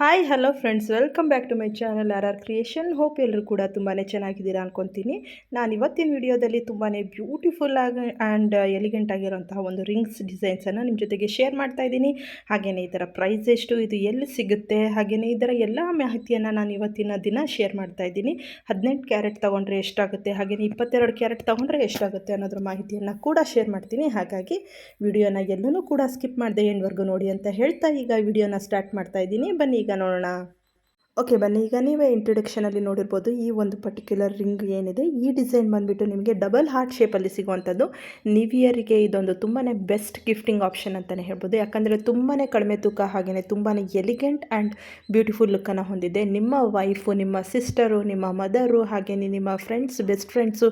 Hi hello friends welcome back to my channel R R creation hope ಎಲ್ಲರೂ ಕೂಡ ತುಂಬಾ ಚೆನ್ನಾಗಿದ್ದೀರಾ ಅನ್ಕೊತೀನಿ. ನಾನು ಇವತ್ತಿನ ವಿಡಿಯೋದಲ್ಲಿ ತುಂಬಾ ಬ್ಯೂಟಿಫುಲ್ ಆಗಿ ಆ್ಯಂಡ್ ಎಲಿಗೆಂಟ್ ಆಗಿರೋಂತಹ ಒಂದು ರಿಂಗ್ಸ್ ಡಿಸೈನ್ಸನ್ನು ನಿಮ್ಮ ಜೊತೆಗೆ ಶೇರ್ ಮಾಡ್ತಾ ಇದ್ದೀನಿ. ಹಾಗೆಯೇ ಇದರ ಪ್ರೈಸ್ ಎಷ್ಟು, ಇದು ಎಲ್ಲಿ ಸಿಗುತ್ತೆ ಹಾಗೆಯೇ ಇದರ ಎಲ್ಲ ಮಾಹಿತಿಯನ್ನು ನಾನು ಇವತ್ತಿನ ದಿನ ಶೇರ್ ಮಾಡ್ತಾ ಇದ್ದೀನಿ. ಹದಿನೆಂಟು ಕ್ಯಾರೆಟ್ ತೊಗೊಂಡ್ರೆ ಎಷ್ಟಾಗುತ್ತೆ ಹಾಗೆಯೇ ಇಪ್ಪತ್ತೆರಡು ಕ್ಯಾರೆಟ್ ತೊಗೊಂಡ್ರೆ ಎಷ್ಟಾಗುತ್ತೆ ಅನ್ನೋದ್ರ ಮಾಹಿತಿಯನ್ನು ಕೂಡ ಶೇರ್ ಮಾಡ್ತೀನಿ. ಹಾಗಾಗಿ ವಿಡಿಯೋನ ಎಲ್ಲನೂ ಕೂಡ ಸ್ಕಿಪ್ ಮಾಡಿದೆ ಎಂಡ್ವರೆಗೂ ನೋಡಿ ಅಂತ ಹೇಳ್ತಾ ಈಗ ವಿಡಿಯೋನ ಸ್ಟಾರ್ಟ್ ಮಾಡ್ತಾ ಇದ್ದೀನಿ. ಬನ್ನಿ ಈಗ ನೋಡೋಣ. ಓಕೆ ಬನ್ನಿ. ಈಗ ನೀವೇ ಇಂಟ್ರೊಡಕ್ಷನಲ್ಲಿ ನೋಡಿರ್ಬೋದು ಈ ಒಂದು ಪರ್ಟಿಕ್ಯುಲರ್ ರಿಂಗ್ ಏನಿದೆ. ಈ ಡಿಸೈನ್ ಬಂದುಬಿಟ್ಟು ನಿಮಗೆ ಡಬಲ್ ಹಾರ್ಟ್ ಶೇಪಲ್ಲಿ ಸಿಗುವಂಥದ್ದು. ನಿವಿಯರಿಗೆ ಇದೊಂದು ತುಂಬಾ ಬೆಸ್ಟ್ ಗಿಫ್ಟಿಂಗ್ ಆಪ್ಷನ್ ಅಂತಲೇ ಹೇಳ್ಬೋದು. ಯಾಕಂದರೆ ತುಂಬಾ ಕಡಿಮೆ ತೂಕ ಹಾಗೆಯೇ ತುಂಬಾ ಎಲಿಗೆಂಟ್ ಆ್ಯಂಡ್ ಬ್ಯೂಟಿಫುಲ್ ಲುಕ್ಕನ್ನು ಹೊಂದಿದೆ. ನಿಮ್ಮ ವೈಫು ನಿಮ್ಮ ಸಿಸ್ಟರು ನಿಮ್ಮ ಮದರು ಹಾಗೆಯೇ ನಿಮ್ಮ ಫ್ರೆಂಡ್ಸ್ ಬೆಸ್ಟ್ ಫ್ರೆಂಡ್ಸು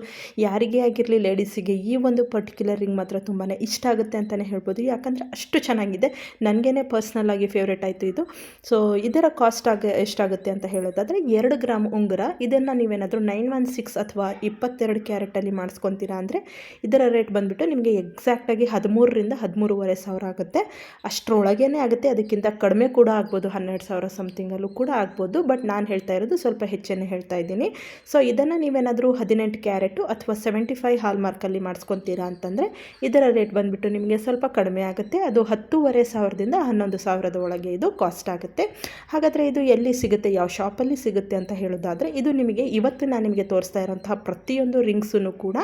ಯಾರಿಗೇ ಆಗಿರಲಿ ಲೇಡೀಸಿಗೆ ಈ ಒಂದು ಪರ್ಟಿಕ್ಯುಲರ್ ರಿಂಗ್ ಮಾತ್ರ ತುಂಬಾ ಇಷ್ಟ ಆಗುತ್ತೆ ಅಂತಲೇ ಹೇಳ್ಬೋದು. ಯಾಕಂದರೆ ಅಷ್ಟು ಚೆನ್ನಾಗಿದೆ. ನನಗೇ ಪರ್ಸ್ನಲ್ ಆಗಿ ಫೇವ್ರೇಟ್ ಆಯಿತು ಇದು. ಸೊ ಇದರ ಕಾಸ್ಟ್ ಆಗ ಎಷ್ಟಾಗುತ್ತೆ? ಅಂತ ಹೇಳೋದಾದರೆ ಎರಡು ಗ್ರಾಮ್ ಉಂಗುರ, ಇದನ್ನು ನೀವೇನಾದರೂ ನೈನ್ ಒನ್ ಸಿಕ್ಸ್ ಅಥವಾ ಇಪ್ಪತ್ತೆರಡು ಕ್ಯಾರೆಟಲ್ಲಿ ಮಾಡಿಸ್ಕೊತೀರಾ ಅಂದರೆ ಇದರ ರೇಟ್ ಬಂದುಬಿಟ್ಟು ನಿಮಗೆ ಎಕ್ಸಾಕ್ಟಾಗಿ ಹದಿಮೂರರಿಂದ ಹದಿಮೂರುವರೆ ಸಾವಿರ ಆಗುತ್ತೆ. ಅಷ್ಟರೊಳಗೇ ಆಗುತ್ತೆ, ಅದಕ್ಕಿಂತ ಕಡಿಮೆ ಕೂಡ ಆಗ್ಬೋದು, ಹನ್ನೆರಡು ಸಾವಿರ ಸಮಥಿಂಗಲ್ಲೂ ಕೂಡ ಆಗ್ಬೋದು. ಬಟ್ ನಾನು ಹೇಳ್ತಾ ಇರೋದು ಸ್ವಲ್ಪ ಹೆಚ್ಚನ್ನೇ ಹೇಳ್ತಾ ಇದ್ದೀನಿ. ಸೊ ಇದನ್ನು ನೀವೇನಾದರೂ ಹದಿನೆಂಟು ಕ್ಯಾರೆಟು ಅಥವಾ ಸೆವೆಂಟಿ ಫೈವ್ ಹಾಲ್ಮಾರ್ಕಲ್ಲಿ ಮಾಡಿಸ್ಕೊತೀರಾ ಅಂತಂದರೆ ಇದರ ರೇಟ್ ಬಂದುಬಿಟ್ಟು ನಿಮಗೆ ಸ್ವಲ್ಪ ಕಡಿಮೆ ಆಗುತ್ತೆ. ಅದು ಹತ್ತೂವರೆ ಸಾವಿರದಿಂದ ಹನ್ನೊಂದು ಸಾವಿರದ ಒಳಗೆ ಇದು ಕಾಸ್ಟ್ ಆಗುತ್ತೆ. ಹಾಗಾದರೆ ಇದು ಎಲ್ಲಿ ಸಿಗುತ್ತೆ? ಯಾವ ಶಾಪಲ್ಲಿ ಸಿಗುತ್ತೆ ಅಂತ ಹೇಳೋದಾದರೆ, ಇದು ನಿಮಗೆ ಇವತ್ತು ನಾನು ನಿಮಗೆ ತೋರಿಸ್ತಾ ಇರೋಂತಹ ಪ್ರತಿಯೊಂದು ರಿಂಗ್ಸೂ ಕೂಡ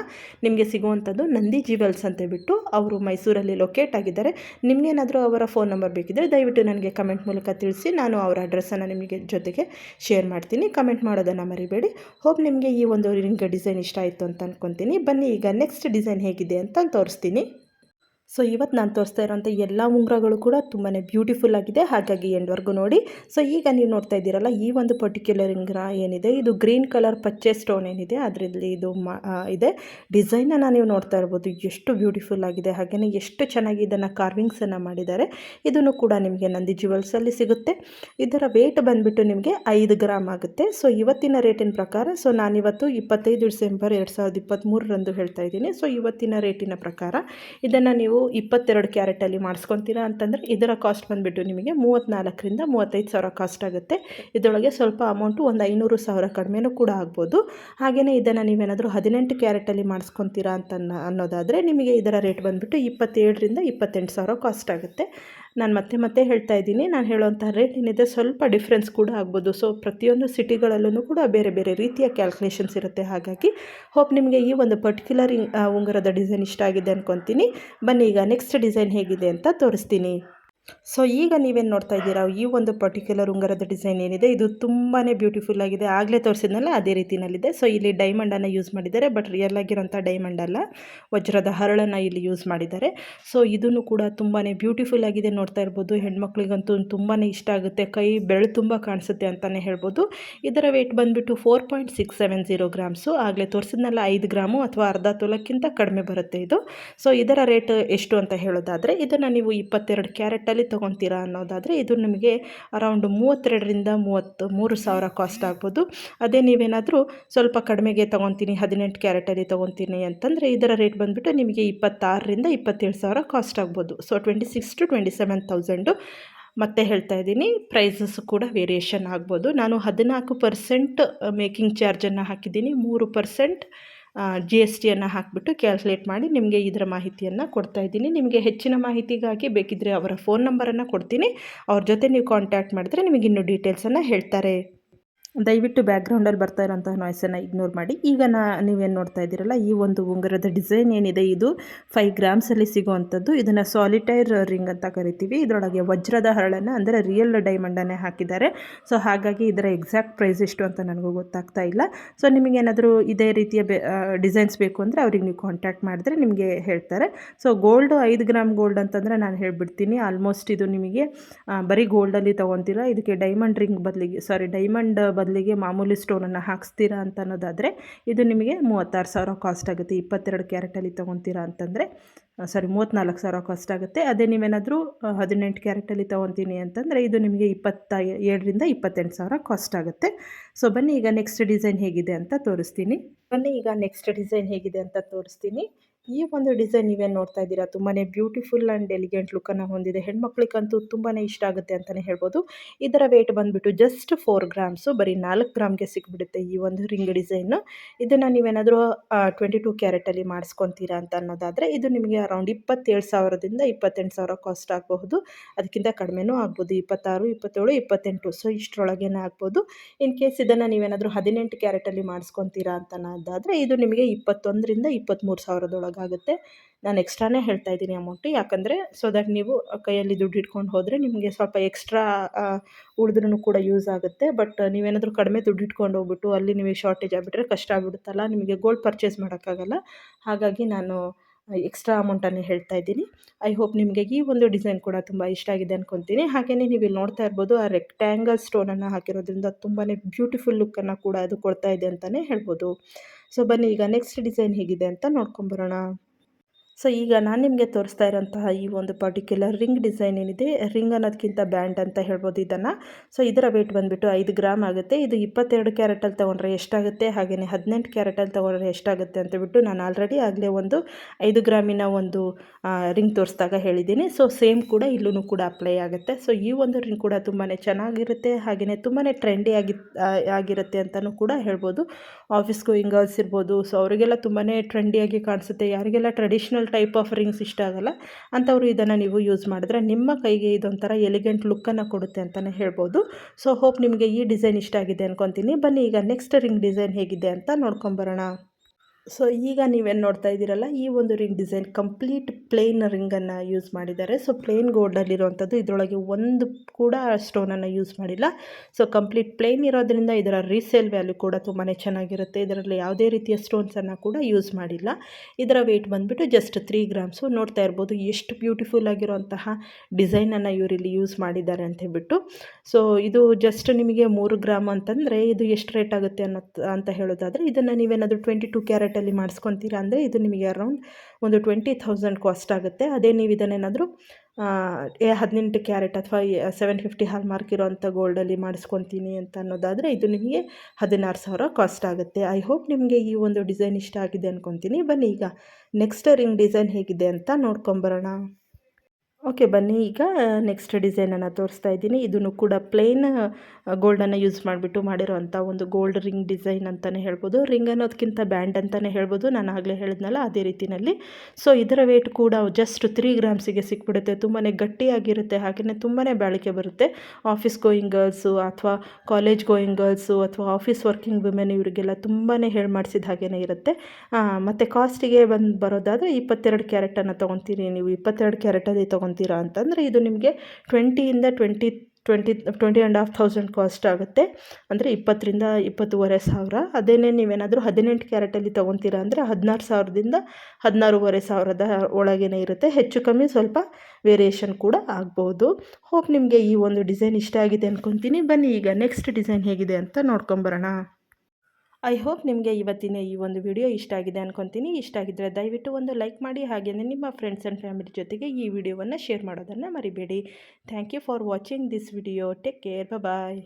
ನಿಮಗೆ ಸಿಗುವಂಥದ್ದು ನಂದಿ ಜ್ಯುವೆಲ್ಸ್ ಅಂತ ಬಿಟ್ಟು ಅವರು ಮೈಸೂರಲ್ಲಿ ಲೊಕೇಟ್ ಆಗಿದ್ದಾರೆ. ನಿಮಗೇನಾದರೂ ಅವರ ಫೋನ್ ನಂಬರ್ ಬೇಕಿದ್ದರೆ ದಯವಿಟ್ಟು ನನಗೆ ಕಮೆಂಟ್ ಮೂಲಕ ತಿಳಿಸಿ, ನಾನು ಅವರ ಅಡ್ರೆಸ್ಸನ್ನು ನಿಮಗೆ ಜೊತೆಗೆ ಶೇರ್ ಮಾಡ್ತೀನಿ. ಕಮೆಂಟ್ ಮಾಡೋದನ್ನು ಮರಿಬೇಡಿ. ಹೋಪ್ ನಿಮಗೆ ಈ ಒಂದು ರಿಂಗ್ ಡಿಸೈನ್ ಇಷ್ಟ ಆಯಿತು ಅಂತ ಅಂದ್ಕೊತೀನಿ ಬನ್ನಿ, ಈಗ ನೆಕ್ಸ್ಟ್ ಡಿಸೈನ್ ಹೇಗಿದೆ ಅಂತ ತೋರಿಸ್ತೀನಿ. ಸೊ ಇವತ್ತು ನಾನು ತೋರಿಸ್ತಾ ಇರೋಂಥ ಎಲ್ಲ ಉಂಗುರಗಳು ಕೂಡ ತುಂಬಾ ಬ್ಯೂಟಿಫುಲ್ ಆಗಿದೆ. ಹಾಗಾಗಿ ಎಂಡ್ವರೆಗೂ ನೋಡಿ. ಸೊ ಈಗ ನೀವು ನೋಡ್ತಾ ಇದ್ದೀರಲ್ಲ, ಈ ಒಂದು ಪರ್ಟಿಕ್ಯುಲರ್ ಉಂಗುರ ಏನಿದೆ, ಇದು ಗ್ರೀನ್ ಕಲರ್ ಪಚ್ಚೆ ಸ್ಟೋನ್ ಏನಿದೆ, ಅದರಲ್ಲಿ ಇದು ಮಾ ಇದೆ. ಡಿಸೈನನ್ನು ನೀವು ನೋಡ್ತಾ ಇರ್ಬೋದು. ಎಷ್ಟು ಬ್ಯೂಟಿಫುಲ್ ಆಗಿದೆ. ಹಾಗೆಯೇ ಎಷ್ಟು ಚೆನ್ನಾಗಿ ಇದನ್ನು ಕಾರ್ವಿಂಗ್ಸನ್ನು ಮಾಡಿದ್ದಾರೆ. ಇದನ್ನು ಕೂಡ ನಿಮಗೆ ನಂದಿ ಜ್ಯುವೆಲ್ಸಲ್ಲಿ ಸಿಗುತ್ತೆ. ಇದರ ವೇಟ್ ಬಂದುಬಿಟ್ಟು ನಿಮಗೆ ಐದು ಗ್ರಾಮ್ ಆಗುತ್ತೆ. ಸೊ ಇವತ್ತಿನ ರೇಟಿನ ಪ್ರಕಾರ, ಸೊ ನಾನಿವತ್ತು ಇಪ್ಪತ್ತೈದು ಡಿಸೆಂಬರ್ ಎರಡು ಸಾವಿರದ ಇಪ್ಪತ್ತ್ಮೂರರಂದು ಹೇಳ್ತಾ ಇದ್ದೀನಿ. ಸೊ ಇವತ್ತಿನ ರೇಟಿನ ಪ್ರಕಾರ, ಇದನ್ನು ನೀವು ಇಪ್ಪತ್ತೆರಡು ಕ್ಯಾರೆಟಲ್ಲಿ ಮಾಡಿಸ್ಕೊತೀರಾ ಅಂತಂದರೆ ಇದರ ಕಾಸ್ಟ್ ಬಂದುಬಿಟ್ಟು ನಿಮಗೆ ಮೂವತ್ತ್ನಾಲ್ಕರಿಂದ ಮೂವತ್ತೈದು ಸಾವಿರ ಕಾಸ್ಟ್ ಆಗುತ್ತೆ. ಇದರೊಳಗೆ ಸ್ವಲ್ಪ ಅಮೌಂಟು ಒಂದು ಐನೂರು ಸಾವಿರ ಕಡಿಮೆನೂ ಕೂಡ ಆಗ್ಬೋದು. ಹಾಗೆಯೇ ಇದನ್ನು ನೀವೇನಾದರೂ ಹದಿನೆಂಟು ಕ್ಯಾರೆಟಲ್ಲಿ ಮಾಡಿಸ್ಕೊತೀರಾ ಅಂತ ಅನ್ನೋದಾದರೆ ನಿಮಗೆ ಇದರ ರೇಟ್ ಬಂದುಬಿಟ್ಟು ಇಪ್ಪತ್ತೇಳರಿಂದ ಇಪ್ಪತ್ತೆಂಟು ಸಾವಿರ ಕಾಸ್ಟ್ ಆಗುತ್ತೆ. ನಾನು ಮತ್ತೆ ಮತ್ತೆ ಹೇಳ್ತಾ ಇದ್ದೀನಿ. ನಾನು ಹೇಳುವಂಥ ರೇಟ್ ಏನಿದೆ ಸ್ವಲ್ಪ ಡಿಫ್ರೆನ್ಸ್ ಕೂಡ ಆಗ್ಬೋದು. ಸೊ ಪ್ರತಿಯೊಂದು ಸಿಟಿಗಳಲ್ಲೂ ಕೂಡ ಬೇರೆ ಬೇರೆ ರೀತಿಯ ಕ್ಯಾಲ್ಕುಲೇಷನ್ಸ್ ಇರುತ್ತೆ. ಹಾಗಾಗಿ ಹೋಪ್ ನಿಮಗೆ ಈ ಒಂದು ಪರ್ಟಿಕ್ಯುಲರ್ ಉಂಗುರದ ಡಿಸೈನ್ ಇಷ್ಟ ಆಗಿದೆ ಅಂದ್ಕೊತೀನಿ ಬನ್ನಿ, ಈಗ ನೆಕ್ಸ್ಟ್ ಡಿಸೈನ್ ಹೇಗಿದೆ ಅಂತ ತೋರಿಸ್ತೀನಿ. ಸೊ ಈಗ ನೀವೇನು ನೋಡ್ತಾ ಇದ್ದೀರಾ? ಈ ಒಂದು ಪರ್ಟಿಕ್ಯುಲರ್ ಉಂಗರದ ಡಿಸೈನ್ ಏನಿದೆ, ಇದು ತುಂಬಾ ಬ್ಯೂಟಿಫುಲ್ ಆಗಿದೆ. ಆಗಲೇ ತೋರಿಸಿದ್ನಲ್ಲ, ಅದೇ ರೀತಿಯಲ್ಲಿದೆ ಸೊ ಇಲ್ಲಿ ಡೈಮಂಡನ್ನು ಯೂಸ್ ಮಾಡಿದ್ದಾರೆ ಬಟ್ ರಿಯಲ್ ಆಗಿರೋಂಥ ಡೈಮಂಡ್ ಅಲ್ಲ. ವಜ್ರದ ಹರಳನ್ನು ಇಲ್ಲಿ ಯೂಸ್ ಮಾಡಿದ್ದಾರೆ. ಸೊ ಇದನ್ನು ಕೂಡ ತುಂಬಾ ಬ್ಯೂಟಿಫುಲ್ ಆಗಿದೆ ನೋಡ್ತಾ ಇರ್ಬೋದು. ಹೆಣ್ಮಕ್ಳಿಗಂತೂ ತುಂಬಾ ಇಷ್ಟ ಆಗುತ್ತೆ. ಕೈ ಬೆಳೆ ತುಂಬ ಕಾಣಿಸುತ್ತೆ ಅಂತಲೇ ಹೇಳ್ಬೋದು. ಇದರ ವೇಟ್ ಬಂದುಬಿಟ್ಟು four point six seven zero grams ಆಗಲೇ ತೋರಿಸಿದ್ನಲ್ಲ, ಐದು ಗ್ರಾಮು ಅಥವಾ ಅರ್ಧ ತೊಲಕ್ಕಿಂತ ಕಡಿಮೆ ಬರುತ್ತೆ ಇದು. ಸೊ ಇದರ ರೇಟ್ ಎಷ್ಟು ಅಂತ ಹೇಳೋದಾದರೆ, ಇದನ್ನು ನೀವು ಇಪ್ಪತ್ತೆರಡು ಕ್ಯಾರೆಟಲ್ಲಿ ತೊಗೊತೀರಾ ಅನ್ನೋದಾದರೆ ಇದು ನಿಮಗೆ ಅರೌಂಡ್ ಮೂವತ್ತೆರಡರಿಂದ ಮೂವತ್ತು, ಮೂರು ಸಾವಿರ ಕಾಸ್ಟ್ ಆಗ್ಬೋದು. ಅದೇ ನೀವೇನಾದರೂ ಸ್ವಲ್ಪ ಕಡಿಮೆಗೆ ತೊಗೊತೀನಿ ಹದಿನೆಂಟು ಕ್ಯಾರೆಟಲ್ಲಿ ತೊಗೊತೀನಿ ಅಂತಂದರೆ ಇದರ ರೇಟ್ ಬಂದುಬಿಟ್ಟು ನಿಮಗೆ ಇಪ್ಪತ್ತಾರರಿಂದ ಇಪ್ಪತ್ತೇಳು ಸಾವಿರ ಕಾಸ್ಟ್ ಆಗ್ಬೋದು. So twenty six to twenty seven thousand ಮತ್ತೆ ಹೇಳ್ತಾ ಇದ್ದೀನಿ. ಪ್ರೈಸಸ್ ಕೂಡ ವೇರಿಯೇಷನ್ ಆಗ್ಬೋದು. ನಾನು ಹದಿನಾಲ್ಕು ಪರ್ಸೆಂಟ್ ಮೇಕಿಂಗ್ ಚಾರ್ಜನ್ನು ಹಾಕಿದ್ದೀನಿ. ಮೂರು ಪರ್ಸೆಂಟ್ ಜಿ ಎಸ್ ಟಿಯನ್ನು ಹಾಕಿಬಿಟ್ಟು ಕ್ಯಾಲ್ಕುಲೇಟ್ ಮಾಡಿ ನಿಮಗೆ ಇದರ ಮಾಹಿತಿಯನ್ನು ಕೊಡ್ತಾ ಇದ್ದೀನಿ. ನಿಮಗೆ ಹೆಚ್ಚಿನ ಮಾಹಿತಿಗಾಗಿ ಬೇಕಿದ್ದರೆ ಅವರ ಫೋನ್ ನಂಬರನ್ನು ಕೊಡ್ತೀನಿ. ಅವ್ರ ಜೊತೆ ನೀವು ಕಾಂಟ್ಯಾಕ್ಟ್ ಮಾಡಿದ್ರೆ ನಿಮಗೆ ಇನ್ನೂ ಡೀಟೇಲ್ಸನ್ನು ಹೇಳ್ತಾರೆ. ದಯವಿಟ್ಟು ಬ್ಯಾಕ್ಗ್ರೌಂಡಲ್ಲಿ ಬರ್ತಾ ಇರೋಂತಹ ನಾಯ್ಸನ್ನು ಇಗ್ನೋರ್ ಮಾಡಿ. ಈಗ ನಾ, ನೀವೇನು ನೋಡ್ತಾ ಇದ್ದೀರಲ್ಲ, ಈ ಒಂದು ಉಂಗುರದ ಡಿಸೈನ್ ಏನಿದೆ, ಇದು ಫೈವ್ ಗ್ರಾಮ್ಸಲ್ಲಿ ಸಿಗುವಂಥದ್ದು. ಇದನ್ನು ಸಾಲಿಟೈರ್ ರಿಂಗ್ ಅಂತ ಕರಿತೀವಿ. ಇದರೊಳಗೆ ವಜ್ರದ ಹರಳನ್ನು ಅಂದರೆ ರಿಯಲ್ ಡೈಮಂಡನ್ನೇ ಹಾಕಿದ್ದಾರೆ. ಸೊ ಹಾಗಾಗಿ ಇದರ ಎಕ್ಸಾಕ್ಟ್ ಪ್ರೈಸ್ ಎಷ್ಟು ಅಂತ ನನಗೂ ಗೊತ್ತಾಗ್ತಾ ಇಲ್ಲ. ಸೊ ನಿಮಗೇನಾದರೂ ಇದೇ ರೀತಿಯ ಬೆ ಡಿಸೈನ್ಸ್ ಬೇಕು ಅಂದರೆ ಅವ್ರಿಗೆ ನೀವು ಕಾಂಟ್ಯಾಕ್ಟ್ ಮಾಡಿದ್ರೆ ನಿಮಗೆ ಹೇಳ್ತಾರೆ. ಸೊ ಗೋಲ್ಡು ಐದು ಗ್ರಾಮ್ ಗೋಲ್ಡ್ ಅಂತಂದರೆ ನಾನು ಹೇಳಿಬಿಡ್ತೀನಿ. ಆಲ್ಮೋಸ್ಟ್ ಇದು ನಿಮಗೆ ಬರೀ ಗೋಲ್ಡಲ್ಲಿ ತೊಗೊತೀರ? ಇದಕ್ಕೆ ಡೈಮಂಡ್ ರಿಂಗ್ ಬದಲಿಗೆ ಸಾರಿ ಡೈಮಂಡ್ ಬದಲಿಗೆ ಮಾಮೂಲಿ ಸ್ಟೋನನ್ನು ಹಾಕ್ಸ್ತೀರಾ ಅಂತ ಅನ್ನೋದಾದರೆ, ಇದು ನಿಮಗೆ ಮೂವತ್ತಾರು ಸಾವಿರ ಕಾಸ್ಟ್ ಆಗುತ್ತೆ. ಇಪ್ಪತ್ತೆರಡು ಕ್ಯಾರೆಟಲ್ಲಿ ತೊಗೊತೀರಾ ಅಂತಂದರೆ ಸಾರಿ ಮೂವತ್ತ್ನಾಲ್ಕು ಸಾವಿರ ಕಾಸ್ಟ್ ಆಗುತ್ತೆ. ಅದೇ ನೀವೇನಾದರೂ ಹದಿನೆಂಟು ಕ್ಯಾರೆಟಲ್ಲಿ ತೊಗೊತೀನಿ ಅಂತಂದರೆ, ಇದು ನಿಮಗೆ ಇಪ್ಪತ್ತ ಏಳರಿಂದ ಇಪ್ಪತ್ತೆಂಟು ಸಾವಿರ ಕಾಸ್ಟ್ ಆಗುತ್ತೆ. ಸೊ ಬನ್ನಿ, ಈಗ ನೆಕ್ಸ್ಟ್ ಡಿಸೈನ್ ಹೇಗಿದೆ ಅಂತ ತೋರಿಸ್ತೀನಿ. ಬನ್ನಿ, ಈಗ ನೆಕ್ಸ್ಟ್ ಡಿಸೈನ್ ಹೇಗಿದೆ ಅಂತ ತೋರಿಸ್ತೀನಿ. ಈ ಒಂದು ಡಿಸೈನ್ ನೀವೇನು ನೋಡ್ತಾ ಇದ್ದೀರಾ? ತುಂಬಾ ಬ್ಯೂಟಿಫುಲ್ ಆ್ಯಂಡ್ ಎಲಿಗೆಂಟ್ ಲುಕ್ಕನ್ನು ಹೊಂದಿದೆ. ಹೆಣ್ಮಕ್ಳಿಗಂತೂ ತುಂಬಾ ಇಷ್ಟ ಆಗುತ್ತೆ ಅಂತಲೇ ಹೇಳ್ಬೋದು. ಇದರ ವೇಟ್ ಬಂದುಬಿಟ್ಟು ಜಸ್ಟ್ ಫೋರ್ ಗ್ರಾಮ್ಸು ಬರೀ ನಾಲ್ಕು ಗ್ರಾಮ್ಗೆ ಸಿಕ್ಬಿಡುತ್ತೆ ಈ ಒಂದು ರಿಂಗ್ ಡಿಸೈನು ಇದನ್ನು ನೀವೇನಾದರೂ ಟ್ವೆಂಟಿ ಟೂ ಕ್ಯಾರೆಟಲ್ಲಿ ಮಾಡಿಸ್ಕೊತೀರಾ ಅಂತ ಅನ್ನೋದಾದರೆ, ಇದು ನಿಮಗೆ ಅರೌಂಡ್ ಇಪ್ಪತ್ತೇಳು ಸಾವಿರದಿಂದ ಇಪ್ಪತ್ತೆಂಟು ಸಾವಿರ ಕಾಸ್ಟ್ ಆಗಬಹುದು. ಅದಕ್ಕಿಂತ ಕಡಿಮೆನೂ ಆಗ್ಬೋದು. ಇಪ್ಪತ್ತಾರು, ಇಪ್ಪತ್ತೇಳು, ಇಪ್ಪತ್ತೆಂಟು ಸೊ ಇಷ್ಟರೊಳಗೇನೆ ಆಗ್ಬೋದು. ಇನ್ ಕೇಸ್ ಇದನ್ನು ನೀವೇನಾದರೂ ಹದಿನೆಂಟು ಕ್ಯಾರೆಟಲ್ಲಿ ಮಾಡಿಸ್ಕೊತೀರಾ ಅಂತ ಅನ್ನೋದಾದರೆ, ಇದು ನಿಮಗೆ ಇಪ್ಪತ್ತೊಂದರಿಂದ ಇಪ್ಪತ್ತ್ಮೂರು ಸಾವಿರದೊಳಗಾಗುತ್ತೆ ನಾನು ಎಕ್ಸ್ಟ್ರಾನೇ ಹೇಳ್ತಾ ಇದ್ದೀನಿ ಅಮೌಂಟ್ ಯಾಕಂದರೆ ಸೊ ದಟ್ ನೀವು ಕೈಯಲ್ಲಿ ದುಡ್ಡು ಇಟ್ಕೊಂಡು ಹೋದರೆ ನಿಮಗೆ ಸ್ವಲ್ಪ ಎಕ್ಸ್ಟ್ರಾ ಉಳಿದ್ರೂ ಕೂಡ ಯೂಸ್ ಆಗುತ್ತೆ. ಬಟ್ ನೀವೇನಾದರೂ ಕಡಿಮೆ ದುಡ್ಡು ಇಟ್ಕೊಂಡು ಹೋಗ್ಬಿಟ್ಟು ಅಲ್ಲಿ ನಿಮಗೆ ಶಾರ್ಟೇಜ್ ಆಗಿಬಿಟ್ರೆ ಕಷ್ಟ ಆಗ್ಬಿಡುತ್ತಲ್ಲ, ನಿಮಗೆ ಗೋಲ್ಡ್ ಪರ್ಚೇಸ್ ಮಾಡೋಕ್ಕಾಗಲ್ಲ. ಹಾಗಾಗಿ ನಾನು ಎಕ್ಸ್ಟ್ರಾ ಅಮೌಂಟನ್ನು ಹೇಳ್ತಾ ಇದ್ದೀನಿ. ಐ ಹೋಪ್ ನಿಮಗೆ ಈ ಒಂದು ಡಿಸೈನ್ ಕೂಡ ತುಂಬ ಇಷ್ಟ ಆಗಿದೆ ಅಂದ್ಕೊತೀನಿ ಹಾಗೆಯೇ ನೀವು ಇಲ್ಲಿ ನೋಡ್ತಾ ಇರ್ಬೋದು, ಆ ರೆಕ್ಟ್ಯಾಂಗಲ್ ಸ್ಟೋನನ್ನು ಹಾಕಿರೋದ್ರಿಂದ ತುಂಬಾ ಬ್ಯೂಟಿಫುಲ್ ಲುಕ್ಕನ್ನು ಕೂಡ ಅದು ಕೊಡ್ತಾ ಇದೆ ಅಂತಲೇ ಹೇಳ್ಬೋದು. ಸೊ ಬನ್ನಿ ಈಗ ನೆಕ್ಸ್ಟ್ ಡಿಸೈನ್ ಹೇಗಿದೆ ಅಂತ ನೋಡ್ಕೊಂಬರೋಣ. ಸೊ ಈಗ ನಾನು ನಿಮಗೆ ತೋರಿಸ್ತಾ ಇರೋಂತಹ ಈ ಒಂದು ಪರ್ಟಿಕ್ಯುಲರ್ ರಿಂಗ್ ಡಿಸೈನ್ ಏನಿದೆ ರಿಂಗ್ ಅನ್ನೋದಕ್ಕಿಂತ ಬ್ಯಾಂಡ್ ಅಂತ ಹೇಳ್ಬೋದು ಇದನ್ನು. ಸೊ ಇದರ ವೇಟ್ ಬಂದುಬಿಟ್ಟು ಐದು ಗ್ರಾಮ್ ಆಗುತ್ತೆ. ಇದು ಇಪ್ಪತ್ತೆರಡು ಕ್ಯಾರೆಟಲ್ಲಿ ತೊಗೊಂಡ್ರೆ ಎಷ್ಟಾಗುತ್ತೆ? ಹಾಗೆಯೇ ಹದಿನೆಂಟು ಕ್ಯಾರೆಟಲ್ಲಿ ತೊಗೊಂಡ್ರೆ ಎಷ್ಟಾಗುತ್ತೆ ಅಂತ ಬಿಟ್ಟು ನಾನು ಆಲ್ರೆಡಿ ಆಗಲೇ ಒಂದು ಐದು ಗ್ರಾಮಿನ ಒಂದು ರಿಂಗ್ ತೋರಿಸಿದಾಗ ಹೇಳಿದ್ದೀನಿ. ಸೊ ಸೇಮ್ ಕೂಡ ಇಲ್ಲೂ ಕೂಡ ಅಪ್ಲೈ ಆಗುತ್ತೆ. ಸೊ ಈ ಒಂದು ರಿಂಗ್ ಕೂಡ ತುಂಬಾ ಚೆನ್ನಾಗಿರುತ್ತೆ. ಹಾಗೆಯೇ ತುಂಬಾ ಟ್ರೆಂಡಿ ಆಗಿ ಆಗಿರುತ್ತೆ ಅಂತಲೂ ಕೂಡ ಹೇಳ್ಬೋದು. ಆಫೀಸ್ ಗೋಯಿಂಗ್ ಗರ್ಲ್ಸ್ ಇರ್ಬೋದು. ಸೊ ಅವರಿಗೆಲ್ಲ ತುಂಬಾ ಟ್ರೆಂಡಿಯಾಗಿ ಕಾಣಿಸುತ್ತೆ. ಯಾರಿಗೆಲ್ಲ ಟ್ರೆಡಿಷ್ನಲ್ ಟೈಪ್ ಆಫ್ ರಿಂಗ್ಸ್ ಇಷ್ಟ ಆಗಲ್ಲ. ಅಂಥವರು ಇದನ್ನು ನೀವು ಯೂಸ್ ಮಾಡಿದ್ರೆ ನಿಮ್ಮ ಕೈಗೆ ಇದೊಂಥರ ಎಲಿಗೆಂಟ್ ಲುಕ್ಕನ್ನು ಕೊಡುತ್ತೆ ಅಂತಲೇ ಹೇಳ್ಬೋದು. ಸೊ ಹೋಪ್ ನಿಮಗೆ ಈ ಡಿಸೈನ್ ಇಷ್ಟ ಆಗಿದೆ ಅಂದ್ಕೊತೀನಿ ಬನ್ನಿ, ಈಗ ನೆಕ್ಸ್ಟ್ ರಿಂಗ್ ಡಿಸೈನ್ ಹೇಗಿದೆ ಅಂತ ನೋಡ್ಕೊಂಬರೋಣ. ಸೊ ಈಗ ನೀವೇನು ನೋಡ್ತಾ ಇದ್ದೀರಲ್ಲ, ಈ ಒಂದು ರಿಂಗ್ ಡಿಸೈನ್ ಕಂಪ್ಲೀಟ್ ಪ್ಲೇನ್ ರಿಂಗನ್ನು ಯೂಸ್ ಮಾಡಿದ್ದಾರೆ. ಸೊ ಪ್ಲೇನ್ ಗೋಲ್ಡಲ್ಲಿರುವಂಥದ್ದು ಇದರೊಳಗೆ ಒಂದು ಕೂಡ ಸ್ಟೋನನ್ನು ಯೂಸ್ ಮಾಡಿಲ್ಲ. ಸೊ ಕಂಪ್ಲೀಟ್ ಪ್ಲೇನ್ ಇರೋದ್ರಿಂದ ಇದರ ರೀಸೇಲ್ ವ್ಯಾಲ್ಯೂ ಕೂಡ ತುಂಬಾ ಚೆನ್ನಾಗಿರುತ್ತೆ. ಇದರಲ್ಲಿ ಯಾವುದೇ ರೀತಿಯ ಸ್ಟೋನ್ಸನ್ನು ಕೂಡ ಯೂಸ್ ಮಾಡಿಲ್ಲ. ಇದರ ವೆಯ್ಟ್ ಬಂದುಬಿಟ್ಟು ಜಸ್ಟ್ ತ್ರೀ ಗ್ರಾಮ್ಸು ನೋಡ್ತಾ ಇರ್ಬೋದು ಎಷ್ಟು ಬ್ಯೂಟಿಫುಲ್ ಆಗಿರುವಂತಹ ಡಿಸೈನನ್ನು ಇವರಿಲ್ಲಿ ಯೂಸ್ ಮಾಡಿದ್ದಾರೆ ಅಂತ ಹೇಳ್ಬಿಟ್ಟು. ಸೊ ಇದು ಜಸ್ಟ್ ನಿಮಗೆ ಮೂರು ಗ್ರಾಮ್ ಅಂತಂದರೆ ಇದು ಎಷ್ಟು ರೇಟ್ ಆಗುತ್ತೆ ಅನ್ನೋ ಅಂತ ಹೇಳೋದಾದರೆ ಇದನ್ನು ನೀವೇನಾದರೂ ಟ್ವೆಂಟಿ ಟು ಕ್ಯಾರೆಟ್ ರೇಟಲ್ಲಿ ಮಾಡಿಸ್ಕೊತೀರಾ ಅಂದರೆ ಇದು ನಿಮಗೆ ಅರೌಂಡ್ ಒಂದು ಟ್ವೆಂಟಿ ಥೌಸಂಡ್ ಕಾಸ್ಟ್ ಆಗುತ್ತೆ. ಅದೇ ನೀವು ಇದನ್ನೇನಾದರೂ ಹದಿನೆಂಟು ಕ್ಯಾರೆಟ್ ಅಥವಾ ಸೆವೆನ್ ಫಿಫ್ಟಿ ಹಾಲ್ ಮಾರ್ಕ್ ಇರೋವಂಥ ಗೋಲ್ಡಲ್ಲಿ ಮಾಡಿಸ್ಕೊತೀನಿ ಅಂತ ಅನ್ನೋದಾದರೆ ಇದು ನಿಮಗೆ ಹದಿನಾರು ಸಾವಿರ ಕಾಸ್ಟ್ ಆಗುತ್ತೆ. ಐ ಹೋಪ್ ನಿಮಗೆ ಈ ಒಂದು ಡಿಸೈನ್ ಇಷ್ಟ ಆಗಿದೆ ಅಂದ್ಕೊತೀನಿ ಬನ್ನಿ ಈಗ ನೆಕ್ಸ್ಟ್ ರಿಂಗ್ ಡಿಸೈನ್ ಹೇಗಿದೆ ಅಂತ ನೋಡ್ಕೊಂಬರೋಣ. ಓಕೆ, ಬನ್ನಿ. ಈಗ ನೆಕ್ಸ್ಟ್ ಡಿಸೈನನ್ನು ತೋರಿಸ್ತಾ ಇದ್ದೀನಿ. ಇದನ್ನು ಕೂಡ ಪ್ಲೇನ್ ಗೋಲ್ಡನ್ನು ಯೂಸ್ ಮಾಡಿಬಿಟ್ಟು ಮಾಡಿರೋವಂಥ ಒಂದು ಗೋಲ್ಡ್ ರಿಂಗ್ ಡಿಸೈನ್ ಅಂತಲೇ ಹೇಳ್ಬೋದು. ರಿಂಗ್ ಅನ್ನೋದಕ್ಕಿಂತ ಬ್ಯಾಂಡ್ ಅಂತಲೇ ಹೇಳ್ಬೋದು. ನಾನು ಆಗಲೇ ಹೇಳಿದ್ನಲ್ಲ, ಅದೇ ರೀತಿಯಲ್ಲಿ ಸೊ ಇದರ ವೇಟ್ ಕೂಡ ಜಸ್ಟ್ ತ್ರೀ ಗ್ರಾಮ್ಸಿಗೆ ಸಿಕ್ಬಿಡುತ್ತೆ. ತುಂಬಾ ಗಟ್ಟಿಯಾಗಿರುತ್ತೆ. ಹಾಗೆಯೇ ತುಂಬಾ ಬಾಳಿಕೆ ಬರುತ್ತೆ. ಆಫೀಸ್ ಗೋಯಿಂಗ್ ಗರ್ಲ್ಸು ಅಥವಾ ಕಾಲೇಜ್ ಗೋಯಿಂಗ್ ಗರ್ಲ್ಸು ಅಥವಾ ಆಫೀಸ್ ವರ್ಕಿಂಗ್ ವುಮೆನ್ ಇವರಿಗೆಲ್ಲ ತುಂಬಾ ಹೇಳಿ ಮಾಡಿಸಿದ ಇರುತ್ತೆ. ಮತ್ತು ಕಾಸ್ಟಿಗೆ ಬಂದು ಬರೋದಾದರೆ ಇಪ್ಪತ್ತೆರಡು ಕ್ಯಾರೆಟನ್ನು ತೊಗೊತೀರಿ ನೀವು. ಇಪ್ಪತ್ತೆರಡು ಕ್ಯಾರೆಟಲ್ಲಿ ತೊಗೊಂಡು ತೊಗೊತೀರಾ ಅಂತಂದರೆ ಇದು ನಿಮಗೆ ಟ್ವೆಂಟಿಯಿಂದ twenty twenty twenty and half thousand cost ಆಗುತ್ತೆ. ಅಂದರೆ ಇಪ್ಪತ್ತರಿಂದ ಇಪ್ಪತ್ತೂವರೆ ಸಾವಿರ. ಅದೇನೇ ನೀವೇನಾದರೂ ಹದಿನೆಂಟು ಕ್ಯಾರೆಟಲ್ಲಿ ತೊಗೊತೀರಾ ಅಂದರೆ ಹದಿನಾರು ಸಾವಿರದಿಂದ ಹದಿನಾರೂವರೆ ಸಾವಿರದ ಒಳಗೇ ಇರುತ್ತೆ. ಹೆಚ್ಚು ಕಮ್ಮಿ ಸ್ವಲ್ಪ ವೇರಿಯೇಷನ್ ಕೂಡ ಆಗ್ಬೋದು. ಹೋಪ್ ನಿಮಗೆ ಈ ಒಂದು ಡಿಸೈನ್ ಇಷ್ಟ ಆಗಿದೆ ಅಂದ್ಕೊತೀನಿ ಬನ್ನಿ ಈಗ ನೆಕ್ಸ್ಟ್ ಡಿಸೈನ್ ಹೇಗಿದೆ ಅಂತ ನೋಡ್ಕೊಂಬರೋಣ. ಐ ಹೋಪ್ ನಿಮಗೆ ಇವತ್ತಿನ ಈ ಒಂದು ವಿಡಿಯೋ ಇಷ್ಟ ಆಗಿದೆ ಅನ್ಕೊತೀನಿ. ಇಷ್ಟ ಆಗಿದ್ದರೆ ದಯವಿಟ್ಟು ಒಂದು ಲೈಕ್ ಮಾಡಿ, ಹಾಗೆಯೇ ನಿಮ್ಮ ಫ್ರೆಂಡ್ಸ್ ಆ್ಯಂಡ್ ಫ್ಯಾಮಿಲಿ ಜೊತೆಗೆ ಈ ವಿಡಿಯೋವನ್ನು ಶೇರ್ ಮಾಡೋದನ್ನು ಮರಿಬೇಡಿ. Thank you for watching this video take care bye